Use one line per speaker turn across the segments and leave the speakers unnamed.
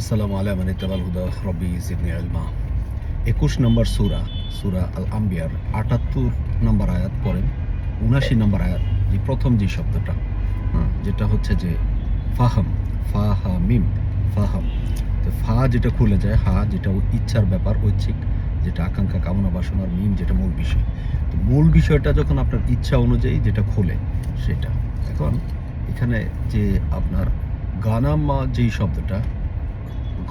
আসসালামু আলাইকুম ইত্তাবাল হুদা রব্বি জিবনি আলমা একুশ নম্বর সুরা সুরা আল আম্বিয়ার আটাত্তর নম্বর আয়াত পড়েন। উনাশি নম্বর আয়াত যে প্রথম যে শব্দটা হ্যাঁ যেটা হচ্ছে যে ফাহাম ফা হা মিম ফাহাম। তো ফা যেটা খুলে যায়, হা যেটা ইচ্ছার ব্যাপার, ঐচ্ছিক, যেটা আকাঙ্ক্ষা, কামনা বাসনার মিম যেটা মূল বিষয়। তো মূল বিষয়টা যখন আপনার ইচ্ছা অনুযায়ী যেটা খোলে সেটা। এখন এখানে যে আপনার গানাম্মা যেই শব্দটা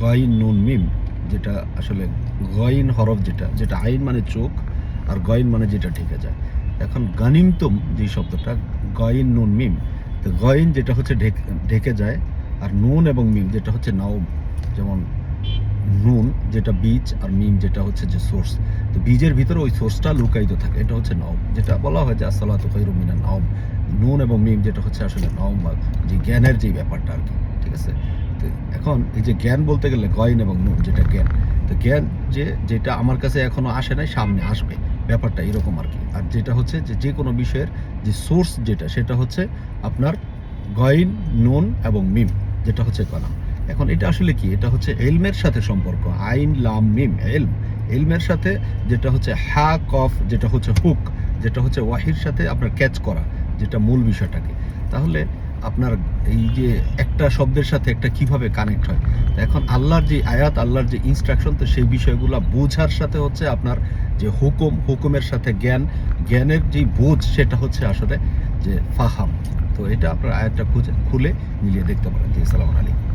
গয়িন নুন মিম, যেটা আসলে গয়িন হরফ যেটা যেটা আইন মানে চোখ আর গয়িন মানে যেটা ঢেকে যায়। এখন গানিমতম যে শব্দটা, গয়িন নুন মিম, তো গয়িন যেটা হচ্ছে ঢেকে ঢেকে যায় আর নুন এবং মিম যেটা হচ্ছে নাওম। যেমন নুন যেটা বীজ আর মিম যেটা হচ্ছে যে সোর্স। তো বীজের ভিতরে ওই সোর্সটা লুকায়িত থাকে, এটা হচ্ছে নওম। যেটা বলা হয় যে খৈরুমিনা নাওম। নুন এবং মিম যেটা হচ্ছে আসলে নওম বা যে জ্ঞানের যে ব্যাপারটা আর কি। ঠিক আছে? তো এখন এই যে জ্ঞান বলতে গেলে গয়ন এবং নুন যেটা জ্ঞান, তো জ্ঞান যে, যেটা আমার কাছে এখনও আসে নাই, সামনে আসবে। ব্যাপারটা এরকম আর কি। আর যেটা হচ্ছে যে যে কোনো বিষয়ের যে সোর্স যেটা, সেটা হচ্ছে আপনার গয়ন, নুন এবং মিম, যেটা হচ্ছে কলাম। এখন এটা আসলে কি? এটা হচ্ছে এলমের সাথে সম্পর্ক। আইন, লাম, মিম, এলম। এলমের সাথে যেটা হচ্ছে হা, কফ, যেটা হচ্ছে হুক, যেটা হচ্ছে ওয়াহির সাথে আপনার ক্যাচ করা, যেটা মূল বিষয়টাকে। তাহলে আপনার এই যে একটা শব্দের সাথে একটা কীভাবে কানেক্ট হয়? এখন আল্লাহর যে আয়াত, আল্লাহর যে ইনস্ট্রাকশন তো সেই বিষয়গুলো বোঝার সাথে হচ্ছে আপনার যে হুকুম, হুকুমের সাথে জ্ঞান, জ্ঞানের যে বোঝ সেটা হচ্ছে আসলে যে ফাহাম। তো এটা আপনার আয়াতটা খুঁজে, খুলে মিলিয়ে দেখতে পারেন। জি সালাম আলাইকুম।